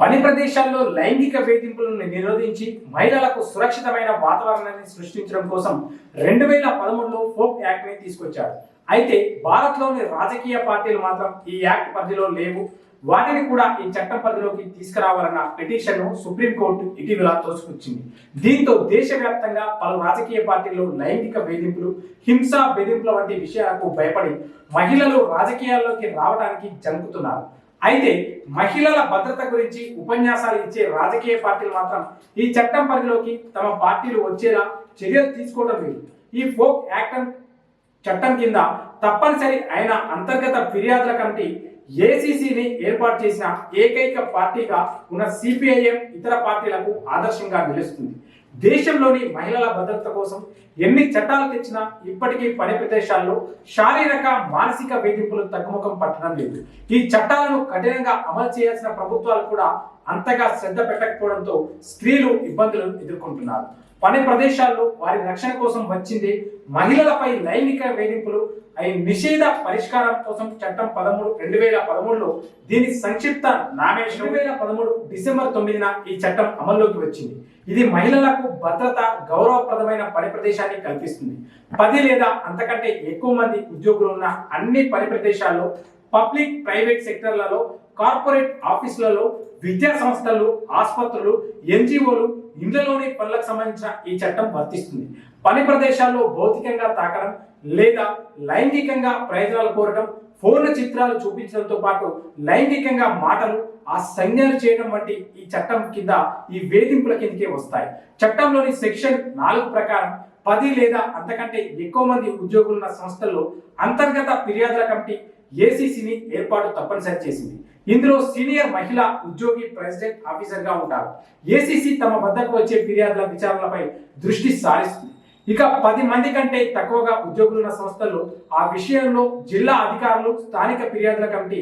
పని ప్రదేశాల్లో లైంగిక వేధింపులను నిరోధించి మహిళలకు సురక్షితమైన వాతావరణాన్ని సృష్టించడం కోసం రెండు వేల పదమూడులో ఫోక్ యాక్ట్ని తీసుకొచ్చారు అయితే భారత్లోని రాజకీయ పార్టీలు మాత్రం ఈ యాక్ట్ పరిధిలో లేవు. వాటిని కూడా ఈ చట్టం పరిధిలోకి తీసుకురావాలన్న పిటిషన్ను సుప్రీంకోర్టు ఇటీవల తోసుకొచ్చింది. దీంతో దేశవ్యాప్తంగా పలు రాజకీయ పార్టీల్లో లైంగిక వేధింపులు హింసా బెదింపుల వంటి విషయాలకు భయపడి మహిళలు రాజకీయాల్లోకి రావడానికి జంకుతున్నారు. అయితే మహిళల భద్రత గురించి ఉపన్యాసాలు ఇచ్చే రాజకీయ పార్టీలు మాత్రం ఈ చట్టం పరిధిలోకి తమ పార్టీలు వచ్చేలా చర్యలు తీసుకోవడం లేదు. ఈ ఫోక్ యాక్ట్ చట్టం కింద తప్పనిసరి అయిన అంతర్గత ఫిర్యాదుల కమిటీ ఏసీసీని ఏర్పాటు చేసిన ఏకైక పార్టీగా ఉన్న సిపిఐఎం ఇతర పార్టీలకు ఆదర్శంగా నిలుస్తుంది. దేశంలోని మహిళల భద్రత కోసం ఎన్ని చట్టాలు తెచ్చినా ఇప్పటికీ పని ప్రదేశాల్లో శారీరక మానసిక వేధింపులు తగ్గుముఖం పట్టడం లేదు. ఈ చట్టాలను కఠినంగా అమలు చేయాల్సిన ప్రభుత్వాలు కూడా అంతగా శ్రద్ధ పెట్టకపోవడంతో స్త్రీలు ఇబ్బందులు ఎదుర్కొంటున్నారు. పని ప్రదేశాల్లో వారి రక్షణ కోసం వచ్చింది. మహిళలపై లైంగిక వేధింపులు అయి నిషేధ పరిష్కారం కోసం చట్టం పదమూడు రెండు వేల పదమూడులో దీని సంక్షిప్త నామేషన్ రెండు వేల పదమూడు డిసెంబర్ తొమ్మిదిన ఈ చట్టం అమల్లోకి వచ్చింది. ఇది మహిళలకు భద్రత గౌరవప్రదమైన పని ప్రదేశాన్ని కల్పిస్తుంది. పది లేదా అంతకంటే ఎక్కువ మంది ఉద్యోగులు ఉన్న అన్ని పని ప్రదేశాల్లో పబ్లిక్ ప్రైవేట్ సెక్టర్లలో కార్పొరేట్ ఆఫీసులలో విద్యా సంస్థలు ఆసుపత్రులు ఎన్జిఓలు ఇండ్లలోని పనులకు సంబంధించిన ఈ చట్టం వర్తిస్తుంది. పని ప్రదేశాల్లో భౌతికంగా తాకడం లేదా లైంగికంగా ప్రయోజనాలు కోరడం ఫోన్ల చిత్రాలు చూపించడంతో పాటు లైంగికంగా మాటలు ఆ సంజ్ఞలు చేయడం వంటి ఈ చట్టం కింద ఈ వేధింపుల కిందకే వస్తాయి. చట్టంలోని సెక్షన్ నాలుగు ప్రకారం పది లేదా అంతకంటే ఎక్కువ మంది ఉద్యోగులున్న సంస్థల్లో అంతర్గత ఫిర్యాదుల కమిటీ ఏసీసీని ఏర్పాటు తప్పనిసరి చేసింది. ఇందులో సీనియర్ మహిళా ఉద్యోగి ప్రెసిడెంట్ ఆఫీసర్గా ఉంటారు ఏసీసీ తమ వద్దకు వచ్చే ఫిర్యాదుల విచారణలపై దృష్టి సారిస్తుంది. ఇక పది మంది కంటే తక్కువగా ఉద్యోగులున్న సంస్థలు ఆ విషయంలో జిల్లా అధికారులు స్థానిక ఫిర్యాదుల కమిటీ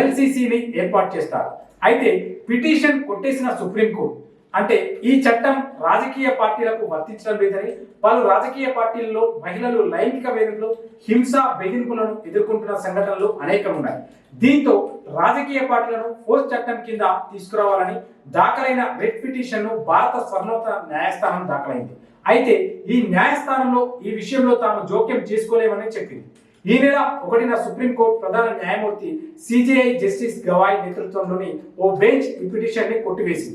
ఎల్సీసీని ఏర్పాటు చేస్తారు. అయితే పిటిషన్ కొట్టేసిన సుప్రీంకోర్టు అంటే ఈ చట్టం రాజకీయ పార్టీలకు వర్తించడం లేదని పలు రాజకీయ పార్టీల్లో మహిళలు లైంగిక వేధింపులు హింస బెదింపులను ఎదుర్కొంటున్న సంఘటనలు అనేకం ఉన్నాయి దీంతో రాజకీయ పార్టీలను ఫోర్స్ చట్టం కింద తీసుకురావాలని దాఖలైన రెడ్ పిటిషన్ను భారత స్వర్ణోత్తర న్యాయస్థానం దాఖలైంది. అయితే ఈ న్యాయస్థానంలో ఈ విషయంలో తాము జోక్యం చేసుకోలేమని చెప్పింది. ఈ నెల ఒకటిన సుప్రీంకోర్టు ప్రధాన న్యాయమూర్తి సిజేఐ జస్టిస్ గవాయ్ నేతృత్వంలోని ఓ బెంచ్ ఈ పిటిషన్ని కొట్టివేసింది.